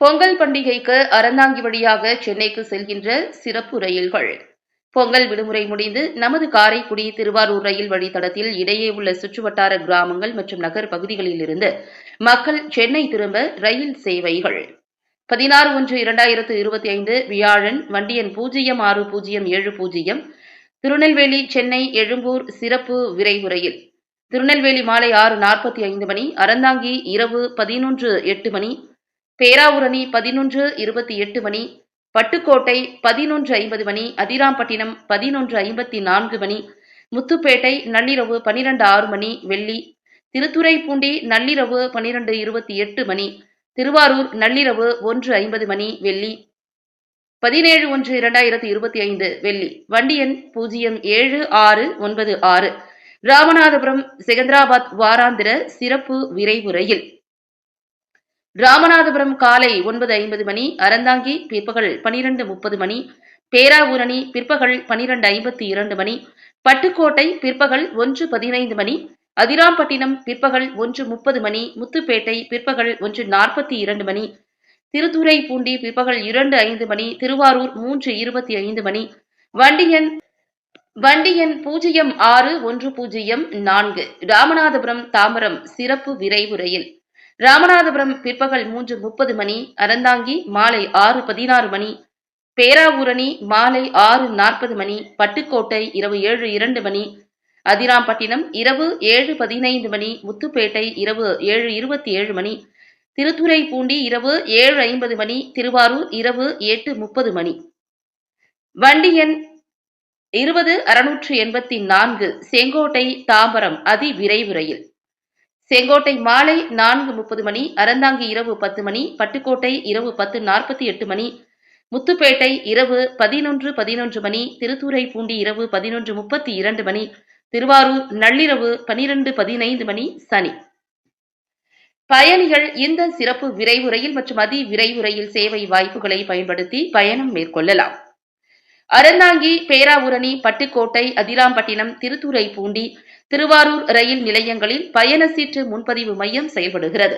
பொங்கல் பண்டிகைக்கு அறந்தாங்கி வழியாக சென்னைக்கு செல்கின்ற சிறப்பு ரயில்கள். பொங்கல் விடுமுறை முடிந்து நமது காரைக்குடி திருவாரூர் ரயில் வழித்தடத்தில் இடையே உள்ள சுற்றுவட்டார கிராமங்கள் மற்றும் நகர் பகுதிகளிலிருந்து மக்கள் சென்னை திரும்ப ரயில் சேவைகள். பதினாறு ஒன்று இரண்டாயிரத்து இருபத்தி ஐந்து வியாழன் வண்டியன் பூஜ்ஜியம் ஆறு பூஜ்ஜியம் ஏழு பூஜ்ஜியம் திருநெல்வேலி சென்னை எழும்பூர் சிறப்பு விரைவு ரயில் திருநெல்வேலி மாலை ஆறு நாற்பத்தி ஐந்து மணி அறந்தாங்கி இரவு பதினொன்று எட்டு மணி பேராவூரணி பதினொன்று இருபத்தி எட்டு மணி பட்டுக்கோட்டை பதினொன்று ஐம்பது மணி அதிராம்பட்டினம் பதினொன்று ஐம்பத்தி நான்கு மணி முத்துப்பேட்டை நள்ளிரவு பனிரெண்டு ஆறு மணி வெள்ளி திருத்துறைப்பூண்டி நள்ளிரவு பனிரெண்டு இருபத்தி எட்டு மணி திருவாரூர் நள்ளிரவு ஒன்று ஐம்பது மணி வெள்ளி பதினேழு ஒன்று இரண்டாயிரத்தி இருபத்தி ஐந்து வெள்ளி வண்டி எண் பூஜ்ஜியம் ஏழு ஆறு ஒன்பது ஆறு ராமநாதபுரம் செகந்திராபாத் வாராந்திர சிறப்பு விரைவு ரயில். ராமநாதபுரம் காலை ஒன்பது ஐம்பது மணி அறந்தாங்கி பிற்பகல் பனிரெண்டு முப்பது மணி பேராவூரணி பிற்பகல் பனிரெண்டு ஐம்பத்தி இரண்டு மணி பட்டுக்கோட்டை பிற்பகல் ஒன்று பதினைந்து மணி அதிராம்பட்டினம் பிற்பகல் ஒன்று முப்பது மணி முத்துப்பேட்டை பிற்பகல் ஒன்று நாற்பத்தி இரண்டு மணி திருத்துறை பூண்டி பிற்பகல் இரண்டு ஐந்து மணி திருவாரூர் மூன்று இருபத்தி ஐந்து மணி வண்டி எண் வண்டி எண் பூஜ்ஜியம் ஆறு ஒன்று பூஜ்ஜியம் நான்கு ராமநாதபுரம் தாம்பரம் சிறப்பு விரைவு ரயில். ராமநாதபுரம் பிற்பகல் மூன்று முப்பது மணி அறந்தாங்கி மாலை ஆறு பதினாறு மணி பேராவூரணி மாலை ஆறு நாற்பது மணி பட்டுக்கோட்டை இரவு ஏழு இரண்டு மணி அதிராம்பட்டினம் இரவு ஏழு பதினைந்து மணி முத்துப்பேட்டை இரவு ஏழு இருபத்தி ஏழு மணி திருத்துறைப்பூண்டி இரவு ஏழு ஐம்பது மணி திருவாரூர் இரவு எட்டு முப்பது மணி. வண்டி எண் இருபது அறுநூற்று எண்பத்தி நான்கு செங்கோட்டை தாம்பரம் அதி விரைவு ரயில். செங்கோட்டை மாலை நான்கு முப்பது மணி அறந்தாங்கி இரவு பத்து மணி பட்டுக்கோட்டை இரவு பத்து நாற்பத்தி எட்டு மணி முத்துப்பேட்டை இரவு பதினொன்று பதினொன்று மணி திருத்துறைப்பூண்டி இரவு பதினொன்று முப்பத்தி இரண்டு மணி திருவாரூர் நள்ளிரவு பனிரெண்டு பதினைந்து மணி சனி. பயணிகள் இந்த சிறப்பு விரைவு ரயில் மற்றும் அதி விரைவு ரயில் சேவை வாய்ப்புகளை பயன்படுத்தி பயணம் மேற்கொள்ளலாம். அறந்தாங்கி பேராவூரணி பட்டுக்கோட்டை அதிராம்பட்டினம் திருத்துறைப்பூண்டி திருவாரூர் ரயில் நிலையங்களில் பயண சீட்டு முன்பதிவு மையம் செயல்படுகிறது.